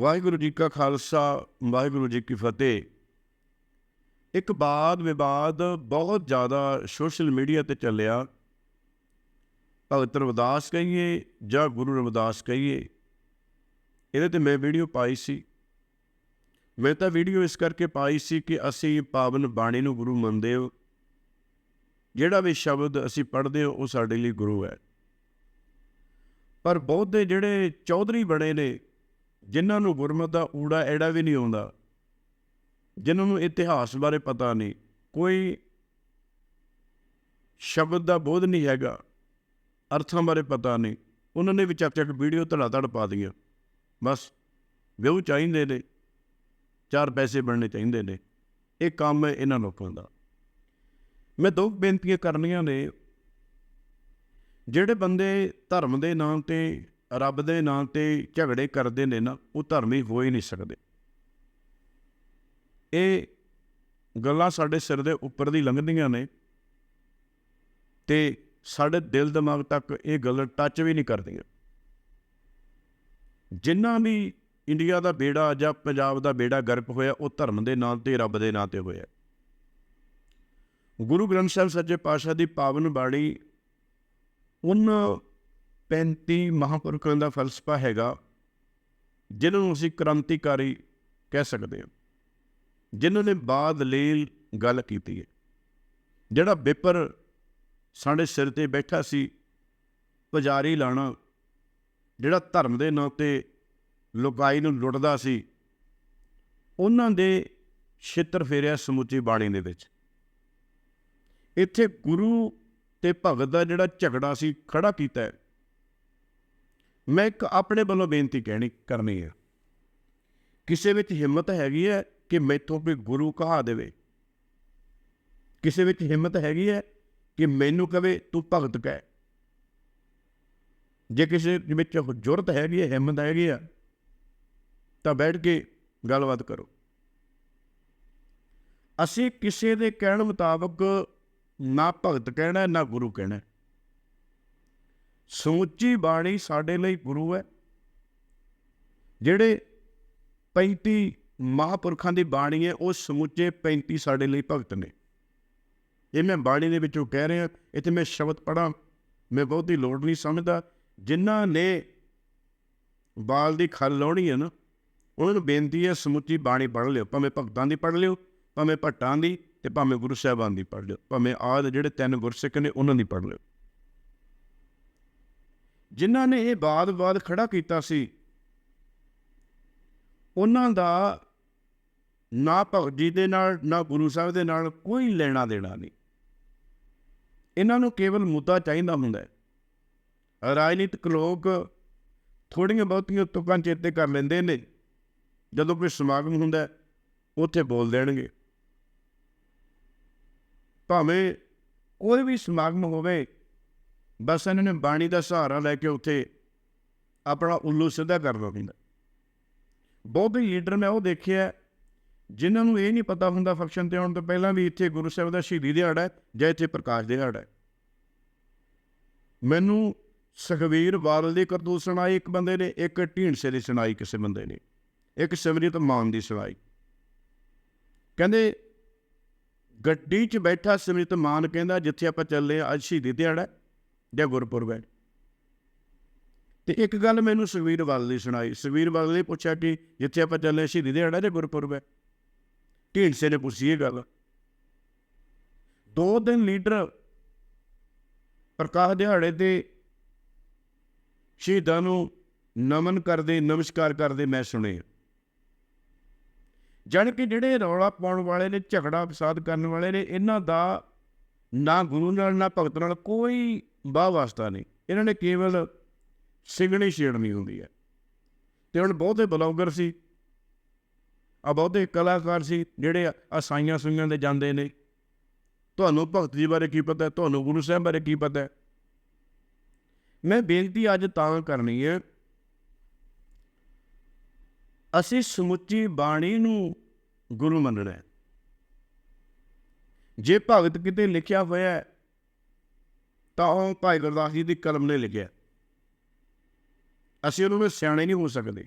ਵਾਹਿਗੁਰੂ ਜੀ ਕਾ ਖਾਲਸਾ, ਵਾਹਿਗੁਰੂ ਜੀ ਕੀ ਫਤਿਹ। ਇੱਕ ਬਾਦ ਵਿਵਾਦ ਬਹੁਤ ਜ਼ਿਆਦਾ ਸੋਸ਼ਲ ਮੀਡੀਆ ਤੇ ਚੱਲਿਆ। ਭਗਤ ਰਵਿਦਾਸ ਕਹੀਏ ਜਾਂ ਗੁਰੂ ਰਵਿਦਾਸ ਕਹੀਏ, ਇਹਦੇ ਤੇ ਮੈਂ ਵੀਡੀਓ ਪਾਈ ਸੀ। ਮੈਂ ਤਾਂ ਵੀਡੀਓ ਇਸ ਕਰਕੇ ਪਾਈ ਸੀ ਕਿ ਅਸੀਂ ਪਾਵਨ ਬਾਣੀ ਨੂੰ ਗੁਰੂ ਮੰਨਦੇ ਹਾਂ। ਜਿਹੜਾ ਵੀ ਸ਼ਬਦ ਅਸੀਂ ਪੜ੍ਹਦੇ ਹਾਂ, ਉਹ ਸਾਡੇ ਲਈ ਗੁਰੂ ਹੈ। ਪਰ ਬਹੁਤੇ ਜਿਹੜੇ ਚੌਧਰੀ ਬਣੇ ਨੇ ਜਿਨ੍ਹਾਂ ਨੂੰ ਗੁਰਮਤ ਦਾ ਊੜਾ ਐੜਾ ਵੀ ਨਹੀਂ ਆਉਂਦਾ, ਜਿਨ੍ਹਾਂ ਨੂੰ ਇਤਿਹਾਸ ਬਾਰੇ ਪਤਾ ਨਹੀਂ, ਕੋਈ ਸ਼ਬਦ ਦਾ ਬੋਧ ਨਹੀਂ ਹੈਗਾ, ਅਰਥਾਂ ਬਾਰੇ ਪਤਾ ਨਹੀਂ, ਉਹਨਾਂ ਨੇ ਵੀ ਚੱਕ ਚੱਕ ਵੀਡੀਓ ਧੜਾ ਧੜ ਪਾ ਦੀਆਂ ਬਸ, ਵਿਊ ਚਾਹੀਦੇ ਨੇ, ਚਾਰ ਪੈਸੇ ਬਣਨੇ ਚਾਹੀਦੇ ਨੇ, ਇਹ ਕੰਮ ਹੈ ਇਹਨਾਂ ਲੋਕਾਂ ਦਾ। ਮੈਂ ਦੋ ਬੇਨਤੀਆਂ ਕਰਨੀਆਂ ਨੇ, ਜਿਹੜੇ ਬੰਦੇ ਧਰਮ ਦੇ ਨਾਮ ਤੇ ਰੱਬ ਦੇ ਨਾਮ ਤੇ ਝਗੜੇ ਕਰਦੇ ਨੇ ਨਾ, ਉਹ ਧਰਮੀ ਹੋ ਹੀ ਨਹੀਂ ਸਕਦੇ। ਇਹ ਗੱਲਾਂ ਸਾਡੇ ਸਿਰ ਦੇ ਉੱਪਰ ਦੀ ਲੰਘਦੀਆਂ ਨੇ ਤੇ ਸਾਡੇ ਦਿਲ ਦਿਮਾਗ ਤੱਕ ਇਹ ਗੱਲ ਟੱਚ ਵੀ ਨਹੀਂ ਕਰਦੀਆਂ। ਜਿੰਨਾ ਵੀ ਇੰਡੀਆ ਦਾ ਬੇੜਾ ਜਾਂ ਪੰਜਾਬ ਦਾ ਬੇੜਾ ਗਰਕ ਹੋਇਆ, ਉਹ ਧਰਮ ਦੇ ਨਾਂ ਤੇ, ਰੱਬ ਦੇ ਨਾਂ ਤੇ ਹੋਇਆ। ਗੁਰੂ ਗ੍ਰੰਥ ਸਾਹਿਬ ਸੱਚੇ ਪਾਤਸ਼ਾਹ ਦੀ ਪਾਵਨ ਬਾਣੀ, ਉਹਨਾਂ 35 ਮਹਾਂਪੁਰਖਾਂ ਦਾ ਫਲਸਫਾ ਹੈਗਾ, ਜਿਨ੍ਹਾਂ ਨੂੰ ਅਸੀਂ ਕ੍ਰਾਂਤੀਕਾਰੀ ਕਹਿ ਸਕਦੇ ਹਾਂ, ਜਿਨ੍ਹਾਂ ਨੇ ਬਾਦ ਲੀਲ ਗੱਲ ਕੀਤੀ ਹੈ। ਜਿਹੜਾ ਬੇਪਰ ਸਾਡੇ ਸਿਰ ਤੇ ਬੈਠਾ ਸੀ, ਪੁਜਾਰੀ ਲਾਣਾ, ਜਿਹੜਾ ਧਰਮ ਦੇ ਨਾਂ ਤੇ ਲੁਕਾਈ ਨੂੰ ਲੁੱਟਦਾ ਸੀ, ਉਹਨਾਂ ਦੇ ਛਿੱਤਰ ਫੇਰਿਆ ਸਮੁੱਚੀ ਬਾਣੀ ਦੇ ਵਿੱਚ। ਇੱਥੇ ਗੁਰੂ ਤੇ ਭਗਤ ਦਾ ਜਿਹੜਾ ਝਗੜਾ ਸੀ, ਖੜਾ ਕੀਤਾ ਹੈ ਮੈਂ ਇੱਕ ਆਪਣੇ ਵੱਲੋਂ ਬੇਨਤੀ ਕਹਿਣੀ, ਕਰਨੀ ਹੈ। ਕਿਸੇ ਵਿੱਚ ਹਿੰਮਤ ਹੈਗੀ ਹੈ ਕਿ ਮੈਥੋਂ ਕੋਈ ਗੁਰੂ ਕਹਾ ਦੇਵੇ? ਕਿਸੇ ਵਿੱਚ ਹਿੰਮਤ ਹੈਗੀ ਹੈ ਕਿ ਮੈਨੂੰ ਕਵੇ, ਤੂੰ ਭਗਤ ਕਹਿ? ਜੇ ਕਿਸੇ ਵਿੱਚ ਜੁਰਤ ਹੈਗੀ ਹੈ, ਹਿੰਮਤ ਹੈਗੀ ਆ ਤਾਂ ਬੈਠ ਕੇ ਗੱਲਬਾਤ ਕਰੋ। ਅਸੀਂ ਕਿਸੇ ਦੇ ਕਹਿਣ ਮੁਤਾਬਕ ਨਾ ਭਗਤ ਕਹਿਣਾ, ਨਾ ਗੁਰੂ ਕਹਿਣਾ। ਸਮੁੱਚੀ ਬਾਣੀ ਸਾਡੇ ਲਈ ਗੁਰੂ ਹੈ। ਜਿਹੜੇ 35 ਮਹਾਪੁਰਖਾਂ ਦੀ ਬਾਣੀ ਹੈ, ਉਹ ਸਮੁੱਚੇ 35 ਸਾਡੇ ਲਈ ਭਗਤ ਨੇ। ਇਹ ਮੈਂ ਬਾਣੀ ਦੇ ਵਿੱਚੋਂ ਕਹਿ ਰਿਹਾ, ਇੱਥੇ ਮੈਂ ਸ਼ਬਦ ਪੜਾਂ ਮੈਂ ਬਹੁਤੀ ਲੋੜ ਨਹੀਂ ਸਮਝਦਾ। ਜਿਨ੍ਹਾਂ ਨੇ ਬਾਲ ਦੀ ਖਲ ਲਾਉਣੀ ਹੈ ਨਾ, ਉਹਨਾਂ ਨੂੰ ਬੇਨਤੀ ਹੈ ਸਮੁੱਚੀ ਬਾਣੀ ਪੜ੍ਹ ਲਿਓ। ਭਾਵੇਂ ਭਗਤਾਂ ਦੀ ਪੜ੍ਹ ਲਿਓ, ਭਾਵੇਂ ਭੱਟਾਂ ਦੀ ਤੇ ਭਾਵੇਂ ਗੁਰੂ ਸਾਹਿਬਾਨ ਦੀ ਪੜ੍ਹ ਲਿਓ, ਭਾਵੇਂ ਆਦ ਜਿਹੜੇ ਤਿੰਨ ਗੁਰਸਿੱਖ ਨੇ, ਉਹਨਾਂ ਦੀ ਪੜ੍ਹ ਲਿਓ। ਜਿਨ੍ਹਾਂ ਨੇ ਇਹ ਬਾਦ-ਬਾਦ ਖੜਾ ਕੀਤਾ ਸੀ, ਉਹਨਾਂ ਦਾ ਨਾ ਭਗਤ ਜੀ ਦੇ ਨਾਲ, ਨਾ ਗੁਰੂ ਸਾਹਿਬ ਦੇ ਨਾਲ ਕੋਈ ਲੈਣਾ ਦੇਣਾ ਨਹੀਂ। ਇਹਨਾਂ ਨੂੰ ਕੇਵਲ ਮੁੱਦਾ ਚਾਹੀਦਾ ਹੁੰਦਾ ਹੈ। ਰਾਜਨੀਤਿਕ ਲੋਕ ਥੋੜੀਆਂ ਬਹੁਤੀਆਂ ਤੁਕਾਂ ਚੇਤੇ ਕਰ ਲੈਂਦੇ ਨੇ। ਜਦੋਂ ਕੋਈ ਸਮਾਗਮ ਹੁੰਦਾ ਉੱਥੇ ਬੋਲ ਦੇਣਗੇ। ਭਾਵੇਂ ਕੋਈ ਵੀ ਸਮਾਗਮ ਹੋਵੇ ਬਸ ਇਹਨਾਂ ਨੇ ਬਾਣੀ ਦਾ ਸਹਾਰਾ ਲੈ ਕੇ ਉੱਥੇ ਆਪਣਾ ਉੱਲੂ ਸਿੱਧਾ ਕਰਨਾ ਪੈਂਦਾ ਬਹੁਤੇ ਲੀਡਰ ਮੈਂ ਉਹ ਦੇਖਿਆ, ਜਿਨ੍ਹਾਂ ਨੂੰ ਇਹ ਨਹੀਂ ਪਤਾ ਹੁੰਦਾ ਫੰਕਸ਼ਨ ਤੇ ਆਉਣ ਤੋਂ ਪਹਿਲਾਂ ਵੀ ਇੱਥੇ ਗੁਰੂ ਸਾਹਿਬ ਦਾ ਸ਼ਹੀਦੀ ਦਿਹਾੜਾ ਹੈ ਜਾਂ ਇੱਥੇ ਪ੍ਰਕਾਸ਼ ਦਿਹਾੜਾ ਹੈ। ਮੈਨੂੰ ਸੁਖਵੀਰ ਬਾਦਲ ਦੀ ਕਰਤੂਤ ਸੁਣਾਈ, ਇੱਕ ਬੰਦੇ ਨੇ, ਇੱਕ ਢੀਂਡਸੇ ਦੀ ਸੁਣਾਈ ਕਿਸੇ ਬੰਦੇ ਨੇ, ਇੱਕ ਸਿਮਰਜੀਤ ਮਾਨ ਦੀ ਸੁਣਾਈ। ਕਹਿੰਦੇ, ਗੱਡੀ 'ਚ ਬੈਠਾ ਸਿਮਰਜੀਤ ਮਾਨ ਕਹਿੰਦਾ, ਜਿੱਥੇ ਆਪਾਂ ਚੱਲੇ ਅੱਜ ਸ਼ਹੀਦੀ ਦਿਹਾੜਾ ਜਾਂ ਗੁਰਪੁਰਬ ਹੈ। ਤੇ ਇੱਕ ਗੱਲ ਮੈਨੂੰ ਸੁਖਵੀਰ ਬਾਦਲ ਦੀ ਸੁਣਾਈ। ਸੁਖਵੀਰ ਬਾਦਲ ਨੇ ਪੁੱਛਿਆ ਕਿ ਜਿੱਥੇ ਆਪਾਂ ਚੱਲੇ, ਸ਼ਹੀਦੀ ਦਿਹਾੜਾ ਜਾਂ ਗੁਰਪੁਰਬ ਹੈ? ਢੀਂਡਸੇ ਨੇ ਪੁੱਛੀ ਇਹ ਗੱਲ। ਦੋ ਦਿਨ ਲੀਡਰ ਪ੍ਰਕਾਸ਼ ਦਿਹਾੜੇ ਤੇ ਸ਼ਹੀਦਾਂ ਨੂੰ ਨਮਨ ਕਰਦੇ, ਨਮਸਕਾਰ ਕਰਦੇ ਮੈਂ ਸੁਣੇ ਜਾਣ ਕਿ ਜਿਹੜੇ ਰੌਲਾ ਪਾਉਣ ਵਾਲੇ ਨੇ ਝਗੜਾ ਫਸਾਦ ਕਰਨ ਵਾਲੇ ਨੇ, ਇਹਨਾਂ ਦਾ ਨਾ ਗੁਰੂ ਨਾਲ, ਨਾ ਭਗਤ ਨਾਲ ਕੋਈ ਬਾਹ ਵਾਸਤਾ ਨਹੀਂ। ਇਹਨਾਂ ਨੇ ਕੇਵਲ ਸਿਗਣੀ ਛੇੜਨੀ ਹੁੰਦੀ ਹੈ। ਤੇ ਹੁਣ ਬਹੁਤੇ ਬਲੌਗਰ ਸੀ। ਆ ਬਹੁਤੇ ਕਲਾਕਾਰ ਸੀ, ਜਿਹੜੇ ਅਸਾਈਆਂ ਸੁਈਆਂ ਦੇ ਜਾਂਦੇ ਨੇ। ਤੁਹਾਨੂੰ ਭਗਤ ਜੀ ਬਾਰੇ ਕੀ ਪਤਾ ਤੁਹਾਨੂੰ ਗੁਰੂ ਸਾਹਿਬ ਬਾਰੇ ਕੀ ਪਤਾ ਮੈਂ ਬੇਨਤੀ ਅੱਜ ਤਾਂ ਕਰਨੀ ਹੈ, ਅਸੀਂ ਸਮੁੱਚੀ ਬਾਣੀ ਨੂੰ ਗੁਰੂ ਮੰਨਣਾ ਹੈ। ਜੇ ਭਗਤ ਕਿਤੇ ਲਿਖਿਆ ਹੋਇਆ ਹੈ, ਤਾਂ ਉਹ ਭਾਈ ਗੁਰਦਾਸ ਜੀ ਦੀ ਕਲਮ ਨੇ ਲਿਖਿਆ ਅਸੀਂ ਉਹਨੂੰ ਨੂੰ ਸਿਆਣੇ ਨਹੀਂ ਹੋ ਸਕਦੇ।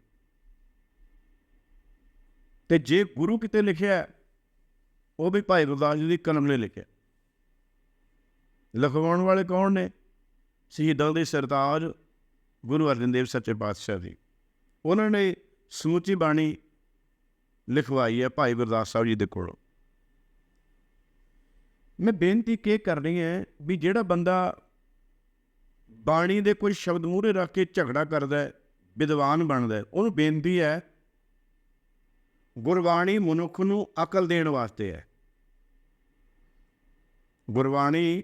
ਤੇ ਜੇ ਗੁਰੂ ਕਿਤੇ ਲਿਖਿਆ ਉਹ ਵੀ ਭਾਈ ਗੁਰਦਾਸ ਜੀ ਦੀ ਕਲਮ ਨੇ ਲਿਖਿਆ ਲਿਖਵਾਉਣ ਵਾਲੇ ਕੌਣ ਨੇ? ਸ਼ਹੀਦਾਂ ਦੇ ਸਰਤਾਜ ਗੁਰੂ ਅਰਜਨ ਦੇਵ ਸੱਚੇ ਪਾਤਸ਼ਾਹ ਜੀ ਉਹਨਾਂ ਨੇ ਸਮੁੱਚੀ ਬਾਣੀ ਲਿਖਵਾਈ ਹੈ ਭਾਈ ਗੁਰਦਾਸ ਸਾਹਿਬ ਜੀ ਦੇ ਕੋਲੋਂ। ਮੈਂ ਬੇਨਤੀ ਕੀ ਕਰਨੀ ਹੈ ਵੀ ਜਿਹੜਾ ਬੰਦਾ ਬਾਣੀ ਦੇ ਕੋਈ ਸ਼ਬਦ ਮੂਹਰੇ ਰੱਖ ਕੇ ਝਗੜਾ ਕਰਦਾ ਹੈ, ਵਿਦਵਾਨ ਬਣਦਾ ਹੈ, ਉਹਨੂੰ ਬੇਨਤੀ ਹੈ, ਗੁਰਬਾਣੀ ਮਨੁੱਖ ਨੂੰ ਅਕਲ ਦੇਣ ਵਾਸਤੇ ਹੈ। ਗੁਰਬਾਣੀ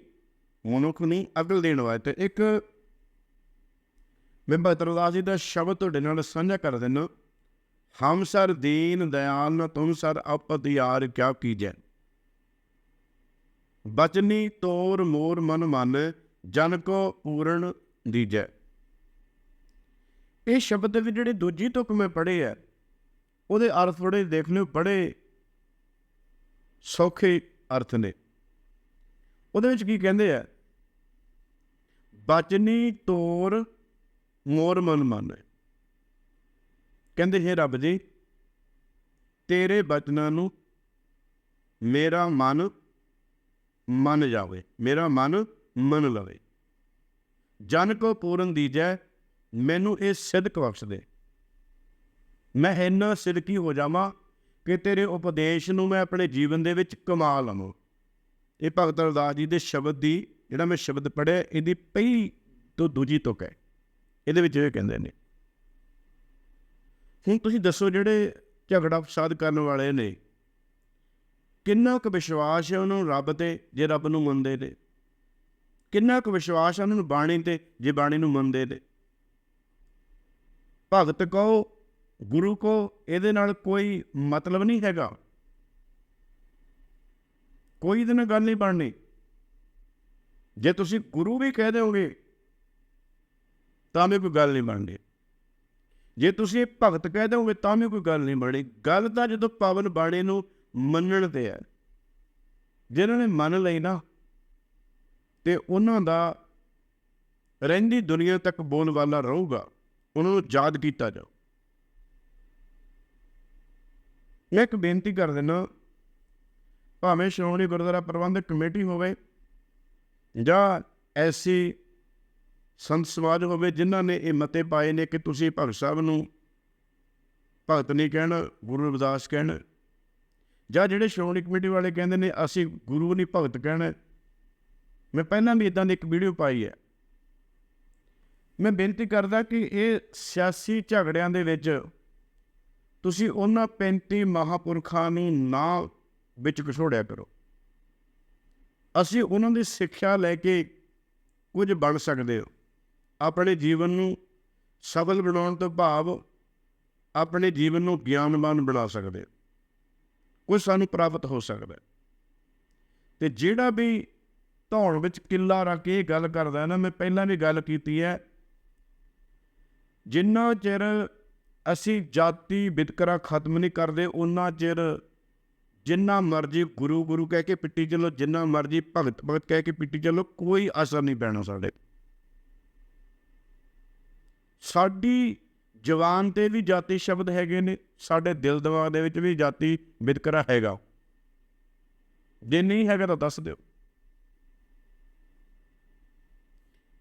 ਮਨੁੱਖ ਨੂੰ ਅਕਲ ਦੇਣ ਵਾਸਤੇ ਇੱਕ ਮੈਂ ਬਤਰਦਾਸ ਜੀ ਦਾ ਸ਼ਬਦ ਤੁਹਾਡੇ ਨਾਲ ਸਾਂਝਾ ਕਰ ਦਿੰਦਾ, ਹਮ ਸਰ ਦੀਨ ਦਇਆਲ ਨ ਤੁਮ ਸਰ ਅਪਤਿਆਰ ਕਿਆ ਕੀਜੈ। ਬਚਨੀ ਤੋਰ ਮੋਰ ਮਨ ਮਨ, ਜਨ ਕੋ ਪੂਰਨ ਦੀਜੈ। ਇਹ ਸ਼ਬਦ ਦੇ ਵਿੱਚ ਜਿਹੜੇ ਦੂਜੀ ਤੁਕ ਮੈਂ ਪੜ੍ਹੇ ਆ, ਉਹਦੇ ਅਰਥ ਥੋੜੇ ਦੇਖ ਲਿਓ ਬੜੇ ਸੌਖੇ ਅਰਥ ਨੇ। ਉਹਦੇ ਵਿੱਚ ਕੀ ਕਹਿੰਦੇ ਆ? ਬਚਨੀ ਤੋਰ ਮੋਰ ਮਨ ਮਨ। ਕਹਿੰਦੇ ਹੈ ਰੱਬ ਜੀ, ਤੇਰੇ ਬਚਨਾਂ ਨੂੰ ਮੇਰਾ ਮਨ ਮੰਨ ਜਾਵੇ। ਮੇਰਾ ਮਨ ਮੰਨ ਲਵੇ। ਜਨ ਕੋ ਪੂਰਨ ਦੀਜੈ ਮੈਨੂੰ ਇਹ ਸਿੱਧਕ ਬਖਸ਼ ਦੇ ਮੈਂ ਇੰਨਾ ਸਿੱਧਕੀ ਹੋ ਜਾਵਾਂ ਕਿ ਤੇਰੇ ਉਪਦੇਸ਼ ਨੂੰ ਮੈਂ ਆਪਣੇ ਜੀਵਨ ਦੇ ਵਿੱਚ ਕਮਾ ਲਵਾਂ। ਇਹ ਭਗਤ ਰਦਾਸ ਜੀ ਦੇ ਸ਼ਬਦ ਦੀ ਜਿਹੜਾ ਮੈਂ ਸ਼ਬਦ ਪੜਿਆ ਇਹਦੀ ਪਹਿਲੀ ਤੋਂ ਦੂਜੀ ਤੁਕ ਹੈ। ਇਹਦੇ ਵਿੱਚ ਇਹ ਕਹਿੰਦੇ ਨੇ ਹੁਣ ਤੁਸੀਂ ਦੱਸੋ ਜਿਹੜੇ ਝਗੜਾ ਫਸਾਦ ਕਰਨ ਵਾਲੇ ਨੇ ਕਿੰਨਾ ਕੁ ਵਿਸ਼ਵਾਸ ਹੈ ਉਹਨਾਂ ਨੂੰ ਰੱਬ ਤੇ, ਜੇ ਰੱਬ ਨੂੰ ਮੰਨਦੇ ਨੇ ਕਿੰਨਾ ਕੁ ਵਿਸ਼ਵਾਸ ਹੈ ਉਹਨਾਂ ਨੂੰ ਬਾਣੀ ਤੇ, ਜੇ ਬਾਣੀ ਨੂੰ ਮੰਨਦੇ ਨੇ ਭਗਤ ਕਹੋ ਗੁਰੂ ਕੋ, ਇਹਦੇ ਨਾਲ ਕੋਈ ਮਤਲਬ ਨਹੀਂ ਹੈਗਾ। ਕੋਈ ਇਹਦੇ ਨਾਲ ਗੱਲ ਨਹੀਂ ਬਣਨੀ। ਜੇ ਤੁਸੀਂ ਗੁਰੂ ਵੀ ਕਹਿ ਦਿਓਗੇ, ਤਾਂ ਵੀ ਕੋਈ ਗੱਲ ਨਹੀਂ ਬਣਨੀ ਜੇ ਤੁਸੀਂ ਭਗਤ ਕਹਿ ਦਿਓਗੇ, ਤਾਂ ਵੀ ਕੋਈ ਗੱਲ ਨਹੀਂ ਬਣਨੀ ਗੱਲ ਤਾਂ ਜਦੋਂ ਪਾਵਨ ਬਾਣੀ ਨੂੰ ਮੰਨਣ ਤੇ ਹੈ। ਜਿਨ੍ਹਾਂ ਨੇ ਮੰਨ ਲਈ ਨਾ, ਤੇ ਉਹਨਾਂ ਦਾ ਰਹਿੰਦੀ ਦੁਨੀਆ ਤੱਕ ਬੋਲ ਵਾਲਾ ਰਹੂਗਾ, ਉਹਨਾਂ ਨੂੰ ਯਾਦ ਕੀਤਾ ਜਾਓ। ਮੈਂ ਇੱਕ ਬੇਨਤੀ ਕਰ ਦਿੰਦਾ, ਭਾਵੇਂ ਸ਼੍ਰੋਮਣੀ ਗੁਰਦੁਆਰਾ ਪ੍ਰਬੰਧਕ ਕਮੇਟੀ ਹੋਵੇ ਜਾਂ ਐਸੀ ਸੰਤ ਸਮਾਜ ਹੋਵੇ ਜਿਨ੍ਹਾਂ ਨੇ ਇਹ ਮਤੇ ਪਾਏ ਨੇ ਕਿ ਤੁਸੀਂ ਭਗਤ ਸਾਹਿਬ ਨੂੰ ਭਗਤ ਨਹੀਂ ਕਹਿਣਾ, ਗੁਰੂ ਰਵਿਦਾਸ ਕਹਿਣ ਜਾਂ ਜਿਹੜੇ ਸ਼੍ਰੋਮਣੀ ਕਮੇਟੀ ਵਾਲੇ ਕਹਿੰਦੇ ਨੇ, ਅਸੀਂ ਗੁਰੂ ਨਹੀਂ, ਭਗਤ ਕਹਿਣਾ ਮੈਂ ਪਹਿਲਾਂ ਵੀ ਇਦਾਂ ਦੀ ਇੱਕ ਵੀਡੀਓ ਪਾਈ ਹੈ। ਮੈਂ ਬੇਨਤੀ ਕਰਦਾ ਕਿ ਇਹ ਸਿਆਸੀ ਝਗੜਿਆਂ ਦੇ ਵਿੱਚ ਤੁਸੀਂ ਉਹਨਾਂ 35 ਮਹਾਪੁਰਖਾਂ ਨੂੰ ਨਾ ਵਿੱਚ ਘਛੋੜਿਆ ਕਰੋ। ਅਸੀਂ ਉਹਨਾਂ ਦੀ ਸਿੱਖਿਆ ਲੈ ਕੇ ਕੁਝ ਬਣ ਸਕਦੇ ਹੋ। ਆਪਣੇ ਜੀਵਨ ਨੂੰ ਸਫਲ ਬਣਾਉਣ ਤੋਂ ਭਾਵ ਆਪਣੇ ਜੀਵਨ ਨੂੰ ਗਿਆਨਵਾਨ ਬਣਾ ਸਕਦੇ ਹੋ। ਕੁਝ ਸਾਨੂੰ ਪ੍ਰਾਪਤ ਹੋ ਸਕਦਾ ਹੈ। ਤੇ ਜਿਹੜਾ ਵੀ ਧੌਣ ਵਿੱਚ ਕਿੱਲਾ ਰੱਖ ਕੇ ਇਹ ਗੱਲ ਕਰਦਾ ਹੈ ਨਾ, ਮੈਂ ਪਹਿਲਾਂ ਵੀ ਗੱਲ ਕੀਤੀ ਹੈ, ਜਿੰਨਾ ਚਿਰ ਅਸੀਂ ਜਾਤੀ ਵਿਤਕਰਾ ਖਤਮ ਨਹੀਂ ਕਰਦੇ ਉਹਨਾਂ ਚਿਰ ਜਿੰਨਾ ਮਰਜ਼ੀ ਗੁਰੂ ਗੁਰੂ ਕਹਿ ਕੇ ਪਿੱਟੀ ਚੱਲੋ, ਜਿੰਨਾ ਮਰਜ਼ੀ ਭਗਤ ਭਗਤ ਕਹਿ ਕੇ ਪਿੱਟੀ ਚੱਲੋ, ਕੋਈ ਅਸਰ ਨਹੀਂ ਪੈਣਾ ਸਾਡੇ ਸਾਡੀ ਜਵਾਨ ਤੇ ਵੀ ਜਾਤੀ ਸ਼ਬਦ ਹੈਗੇ ਨੇ, ਸਾਡੇ ਦਿਲ ਦਿਮਾਗ ਦੇ ਵਿੱਚ ਵੀ ਜਾਤੀ ਵਿਤਕਰਾ ਹੈਗਾ। ਜੇ ਨਹੀਂ ਹੈਗਾ ਤਾਂ ਦੱਸ ਦਿਓ।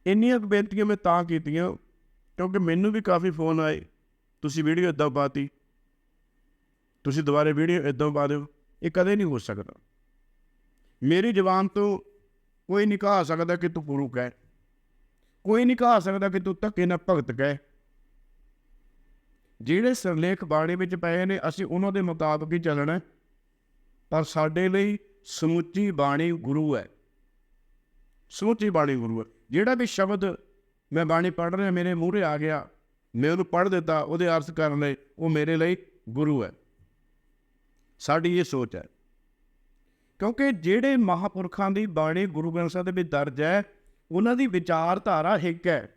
ਇੰਨੀਆਂ ਬੇਨਤੀਆਂ ਮੈਂ ਤਾਂ ਕੀਤੀਆਂ, ਕਿਉਂਕਿ ਮੈਨੂੰ ਵੀ ਕਾਫੀ ਫੋਨ ਆਏ। ਤੁਸੀਂ ਵੀਡੀਓ ਇਦਾਂ ਪਾਤੀ। ਤੁਸੀਂ ਦੁਬਾਰੇ ਵੀਡੀਓ ਇਦਾਂ ਪਾ ਦਿਓ। ਇਹ ਕਦੇ ਨਹੀਂ ਹੋ ਸਕਦਾ। ਮੇਰੀ ਜ਼ਬਾਨ ਤੋਂ ਕੋਈ ਨਹੀਂ ਕਹਾ ਸਕਦਾ ਕਿ ਤੂੰ ਪੁਰੂ ਕਹਿ। ਕੋਈ ਨਹੀਂ ਕਹਾ ਸਕਦਾ ਕਿ ਤੂੰ ਧੱਕੇ ਨਾਲ ਭਗਤ ਕਹਿ। ਜਿਹੜੇ ਸਿਰਲੇਖ ਬਾਣੀ ਵਿੱਚ ਪਏ ਨੇ, ਅਸੀਂ ਉਹਨਾਂ ਦੇ ਮੁਤਾਬਕ ਹੀ ਚੱਲਣਾ ਪਰ ਸਾਡੇ ਲਈ ਸਮੁੱਚੀ ਬਾਣੀ ਗੁਰੂ ਹੈ। ਸਮੁੱਚੀ ਬਾਣੀ ਗੁਰੂ ਹੈ। ਜਿਹੜਾ ਵੀ ਸ਼ਬਦ ਮੈਂ ਬਾਣੀ ਪੜ੍ਹ ਰਿਹਾ, ਮੇਰੇ ਮੂਹਰੇ ਆ ਗਿਆ, ਮੈਂ ਉਹਨੂੰ ਪੜ੍ਹ ਦਿੱਤਾ, ਉਹਦੇ ਅਰਥ ਕਰਨ ਲਈ ਉਹ ਮੇਰੇ ਲਈ ਗੁਰੂ ਹੈ। ਸਾਡੀ ਇਹ ਸੋਚ ਹੈ। ਕਿਉਂਕਿ ਜਿਹੜੇ ਮਹਾਪੁਰਖਾਂ ਦੀ ਬਾਣੀ ਗੁਰੂ ਗ੍ਰੰਥ ਸਾਹਿਬ ਦੇ ਵਿੱਚ ਦਰਜ ਹੈ, ਉਹਨਾਂ ਦੀ ਵਿਚਾਰਧਾਰਾ ਇੱਕ ਹੈ।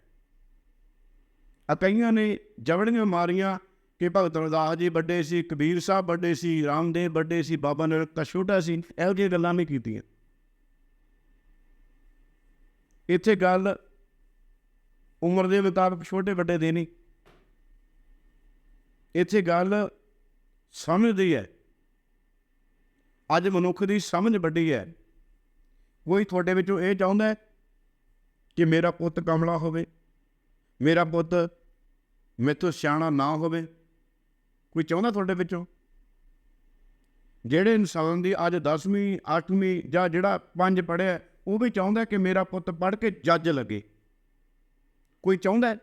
ਆ ਕਈਆਂ ਨੇ ਜਵੜੀਆਂ ਮਾਰੀਆਂ ਕਿ ਭਗਤ ਰਵਿਦਾਸ ਜੀ ਵੱਡੇ ਸੀ, ਕਬੀਰ ਸਾਹਿਬ ਵੱਡੇ ਸੀ, ਰਾਮਦੇਵ ਵੱਡੇ ਸੀ, ਬਾਬਾ ਨਾਨਕ ਛੋਟਾ ਸੀ, ਇਹੋ ਜਿਹੀਆਂ ਗੱਲਾਂ ਨਹੀਂ ਕੀਤੀਆਂ। ਇੱਥੇ ਗੱਲ ਉਮਰ ਦੇ ਮੁਤਾਬਕ ਛੋਟੇ ਵੱਡੇ ਦੇ ਨਹੀਂ। ਇੱਥੇ ਗੱਲ ਸਮਝਦੀ ਹੈ। ਅੱਜ ਮਨੁੱਖ ਦੀ ਸਮਝ ਵੱਡੀ ਹੈ। ਕੋਈ ਤੁਹਾਡੇ ਵਿੱਚੋਂ ਇਹ ਚਾਹੁੰਦਾ ਕਿ ਮੇਰਾ ਪੁੱਤ ਕਮਲਾ ਹੋਵੇ? ਮੇਰਾ ਪੁੱਤ, ਮੇਥੋਂ ਸਿਆਣਾ ਨਾ ਹੋਵੇ। ਕੋਈ ਚਾਹੁੰਦਾ ਤੁਹਾਡੇ ਵਿੱਚੋਂ? ਜਿਹੜੇ ਇਨਸਾਨ ਦੀ ਅੱਜ 10ਵੀਂ 8ਵੀਂ ਜਾਂ ਜਿਹੜਾ ਪੰਜ ਪੜਿਆ ਉਹ ਵੀ ਚਾਹੁੰਦਾ ਕਿ ਮੇਰਾ ਪੁੱਤ ਪੜ੍ਹ ਕੇ ਜੱਜ ਲੱਗੇ। ਕੋਈ ਚਾਹੁੰਦਾ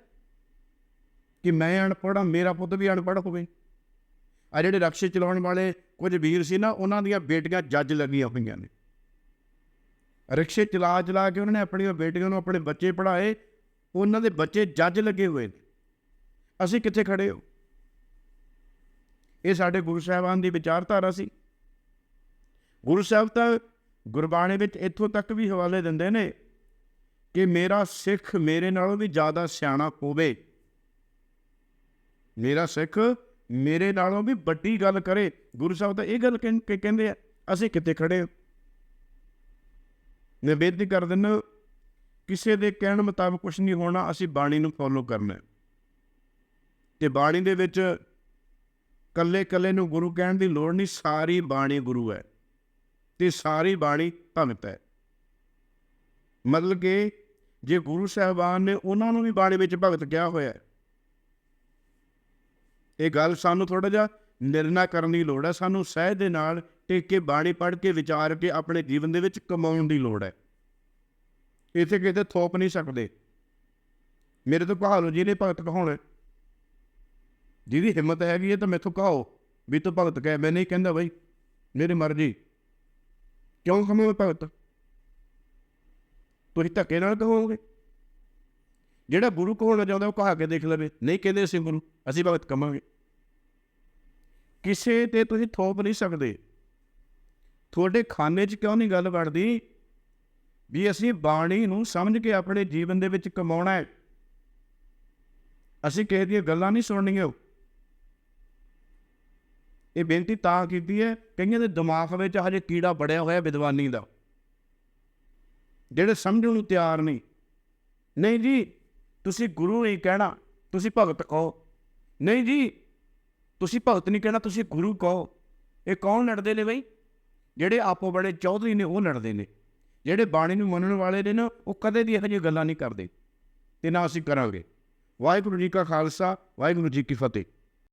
ਕਿ ਮੈਂ ਅਨਪੜ੍ਹ ਹਾਂ, ਮੇਰਾ ਪੁੱਤ ਵੀ ਅਨਪੜ੍ਹ ਹੋਵੇ? ਆ ਜਿਹੜੇ ਰਕਸ਼ੇ ਚਲਾਉਣ ਵਾਲੇ ਕੁਝ ਵੀਰ ਸੀ ਨਾ, ਉਹਨਾਂ ਦੀਆਂ ਬੇਟੀਆਂ ਜੱਜ ਲੱਗੀਆਂ ਹੋਈਆਂ ਨੇ। ਰਿਕਸ਼ੇ ਚਲਾ ਚਲਾ ਕੇ ਉਹਨਾਂ ਨੇ ਆਪਣੀਆਂ ਬੇਟੀਆਂ ਨੂੰ ਆਪਣੇ ਬੱਚੇ ਪੜ੍ਹਾਏ ਉਹਨਾਂ ਦੇ ਬੱਚੇ ਜੱਜ ਲੱਗੇ ਹੋਏ ਨੇ। ਅਸੀਂ ਕਿੱਥੇ ਖੜੇ ਹੋ? ਇਹ ਸਾਡੇ ਗੁਰੂ ਸਾਹਿਬਾਨ ਦੀ ਵਿਚਾਰਧਾਰਾ ਸੀ। ਗੁਰੂ ਸਾਹਿਬ ਤਾਂ ਗੁਰਬਾਣੀ ਵਿੱਚ ਇੱਥੋਂ ਤੱਕ ਵੀ ਹਵਾਲੇ ਦਿੰਦੇ ਨੇ ਕਿ ਮੇਰਾ ਸਿੱਖ ਮੇਰੇ ਨਾਲੋਂ ਵੀ ਜ਼ਿਆਦਾ ਸਿਆਣਾ ਹੋਵੇ। ਮੇਰਾ ਸਿੱਖ ਮੇਰੇ ਨਾਲੋਂ ਵੀ ਵੱਡੀ ਗੱਲ ਕਰੇ। ਗੁਰੂ ਸਾਹਿਬ ਤਾਂ ਇਹ ਗੱਲ ਕਹਿੰ- ਕਹਿੰਦੇ ਆ, ਅਸੀਂ ਕਿੱਥੇ ਖੜੇ ਹਾਂ? ਮੈਂ ਬੇਨਤੀ ਕਰ ਦਿੰਦਾ ਕਿਸੇ ਦੇ ਕਹਿਣ ਮੁਤਾਬਕ ਕੁਝ ਨਹੀਂ ਹੋਣਾ, ਅਸੀਂ ਬਾਣੀ ਨੂੰ ਫੋਲੋ ਕਰਨਾ ਹੈ। ਤੇ ਬਾਣੀ ਦੇ ਵਿੱਚ ਕੱਲੇ ਕੱਲੇ ਨੂੰ ਗੁਰੂ ਕਹਿਣ ਦੀ ਲੋੜ ਨਹੀਂ, ਸਾਰੀ ਬਾਣੀ ਗੁਰੂ ਹੈ। ਤੇ ਸਾਰੀ ਬਾਣੀ ਭਗਤ ਹੈ। ਮਤਲਬ ਕਿ ਜੇ ਗੁਰੂ ਸਾਹਿਬਾਨ ਨੇ ਉਹਨਾਂ ਨੂੰ ਵੀ ਬਾਣੀ ਵਿੱਚ ਭਗਤ ਕਿਹਾ ਹੋਇਆ ਹੈ, ਇਹ ਗੱਲ ਸਾਨੂੰ ਥੋੜਾ ਜਿਹਾ ਨਿਰਣਾ ਕਰਨ ਦੀ ਲੋੜ ਹੈ। ਸਾਨੂੰ ਸਹਿਜ ਦੇ ਨਾਲ ਟਿਕ ਕੇ ਬਾਣੀ ਪੜ੍ਹ ਕੇ, ਵਿਚਾਰ ਕੇ ਆਪਣੇ ਜੀਵਨ ਦੇ ਵਿੱਚ ਕਮਾਉਣ ਦੀ ਲੋੜ ਹੈ। ਇੱਥੇ ਕਿਤੇ ਥੋਪ ਨਹੀਂ ਸਕਦੇ। ਮੇਰੇ ਤੋਂ ਕਹਾ ਲਓ ਜਿਹਨੇ ਭਗਤ ਕਹਾਉਣਾ ਜਿਹਦੀ ਹਿੰਮਤ ਹੈਗੀ ਹੈ ਤਾਂ ਮੈਥੋਂ ਕਹਾਓ ਵੀ ਤੂੰ ਭਗਤ ਕਹਿ। ਮੈਂ ਨਹੀਂ ਕਹਿੰਦਾ ਬਈ। ਮੇਰੀ ਮਰਜ਼ੀ। ਕਿਉਂ ਕਹਾਂ ਮੈਂ ਭਗਤ? ਤੁਸੀਂ ਧੱਕੇ ਨਾਲ ਕਹੋਗੇ ਜਿਹੜਾ ਗੁਰੂ ਕਹਾਉਣਾ ਚਾਹੁੰਦਾ ਉਹ ਕਹਾ ਕੇ ਦੇਖ ਲਵੇ। ਨਹੀਂ ਕਹਿੰਦੇ ਅਸੀਂ ਗੁਰੂ, ਅਸੀਂ ਭਗਤ ਕਮਾਂਗੇ ਕਿਸੇ ਤੇ ਤੁਸੀਂ ਥੋਪ ਨਹੀਂ ਸਕਦੇ। ਤੁਹਾਡੇ ਖਾਨੇ 'ਚ ਕਿਉਂ ਨਹੀਂ ਗੱਲ ਵੜਦੀ? ਵੀ ਅਸੀਂ ਬਾਣੀ ਨੂੰ ਸਮਝ ਕੇ ਆਪਣੇ ਜੀਵਨ ਦੇ ਵਿੱਚ ਕਮਾਉਣਾ ਹੈ। ਅਸੀਂ ਕਿਸੇ ਦੀਆਂ ਗੱਲਾਂ ਨਹੀਂ ਸੁਣਨੀਆਂ। ਇਹ ਬੇਨਤੀ ਤਾਂ ਕੀਤੀ ਹੈ, ਕਈਆਂ ਦੇ ਦਿਮਾਗ ਵਿੱਚ ਹਜੇ ਕੀੜਾ ਬੜਿਆ ਹੋਇਆ ਵਿਦਵਾਨੀ ਦਾ। ਜਿਹੜੇ ਸਮਝਣ ਨੂੰ ਤਿਆਰ ਨਹੀਂ। ਨਹੀਂ ਜੀ, ਤੁਸੀਂ ਗੁਰੂ ਨਹੀਂ ਕਹਿਣਾ, ਤੁਸੀਂ ਭਗਤ ਕਹੋ। ਨਹੀਂ ਜੀ, ਤੁਸੀਂ ਭਗਤ ਨਹੀਂ ਕਹਿਣਾ, ਤੁਸੀਂ ਗੁਰੂ ਕਹੋ। ਇਹ ਕੌਣ ਲੜਦੇ ਨੇ ਬਈ? ਜਿਹੜੇ ਆਪੋ ਬੜੇ ਚੌਧਰੀ ਨੇ, ਉਹ ਲੜਦੇ ਨੇ। ਜਿਹੜੇ ਬਾਣੀ ਨੂੰ ਮੰਨਣ ਵਾਲੇ ਨੇ ਨਾ, ਉਹ ਕਦੇ ਵੀ ਇਹੋ ਜਿਹੀਆਂ ਗੱਲਾਂ ਨਹੀਂ ਕਰਦੇ ਤੇ ਨਾ ਅਸੀਂ ਕਰਾਂਗੇ। ਵਾਹਿਗੁਰੂ ਜੀ ਕਾ ਖਾਲਸਾ, ਵਾਹਿਗੁਰੂ ਜੀ ਕੀ ਫਤਿਹ।